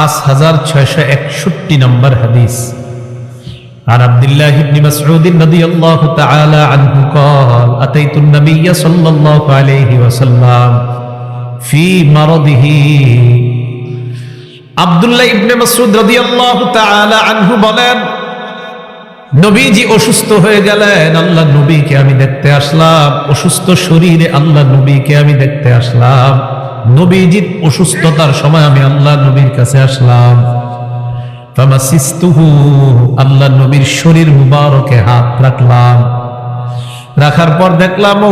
পাঁচ হাজার ছয়শো একষট্টি নম্বর হাদিস عن عبد الله بن مسعود رضي الله تعالى عنه قال أتيت النبي صلى الله عليه وسلم في مرضه আব্দুল্লাহ ইবনে মাসউদ রাদিয়াল্লাহু তাআলা আনহু বলেন নবীজি অসুস্থ হয়ে গেলেন আল্লাহ নবীকে আমি দেখতে আসলাম অসুস্থ শরীরে আল্লাহ নবীকে আমি দেখতে আসলাম নবীজির অসুস্থতার সময় আমি আল্লাহ নবীর কাছে আসলাম। আল্লাহ নবীর শরীর মুবারকে হাত রাখলাম। রাখার পর দেখলাম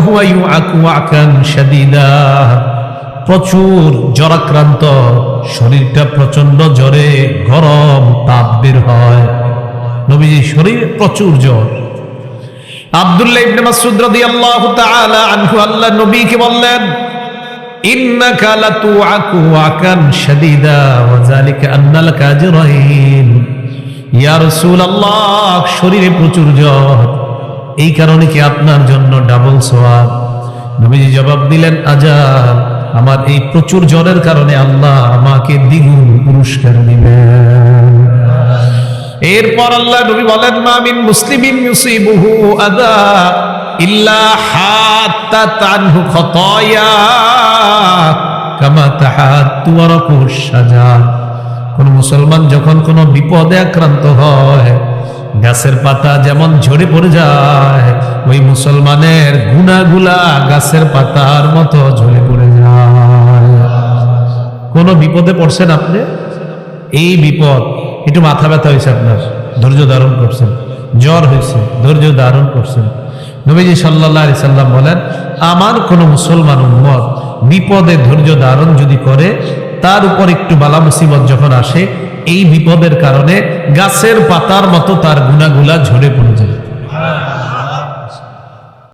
প্রচুর জ্বরাক্রান্ত, শরীরটা প্রচণ্ড জ্বরে গরম তাপ বের হয়। নবীজি শরীরে প্রচুর জ্বর। আব্দুল্লাহ ইবনে মাসউদ রাদিয়াল্লাহু তাআলা আনহু আল্লাহ নবীকে বললেন লাতুআকু আকান শাদীদা ওয়া যালিকা আন্না লাকা আজরাইন ইয়া রাসূলুল্লাহ, শরীরে প্রচুর জ্বর। এই কারণে কি আপনার জন্য ডাবল সওয়াব নবীজি জবাব দিলেন আজাল আমার এই প্রচুর জ্বরের কারণে আল্লাহ আমাকে দ্বিগুণ পুরস্কার দিবেন। এরপর আল্লাহ নবী বলেন মামিন মুসলিমিন ইউসিবুহু আদা ইল্লা হাত্তা তানহু খতায়া কামা তাহাত্তু ওয়ারাকু শাজার কোন মুসলমান যখন কোন বিপদে আক্রান্ত হয়, গাছের পাতা যেমন ঝরে পড়ে যায়, ওই মুসলমানের গুনাগুলা গাছের পাতার মতো ঝরে পড়ে যায়। কোন বিপদে পড়ছেন আপনি? এই বিপদ, একটু মাথা ব্যথা হয়েছে আপনার, ধৈর্য ধারণ করছেন, জ্বর হয়েছে, ধৈর্য ধারণ করছেন। নবীজি সাল্লাহ আলি সাল্লাম বলেন, আমার কোনো মুসলমান উম্মত বিপদে ধৈর্য ধারণ যদি করে, তার উপর একটু বালা মুসিবত যখন আসে, এই বিপদের কারণে গাছের পাতার মতো তার গুণাগুলা ঝরে পড়ে যায়।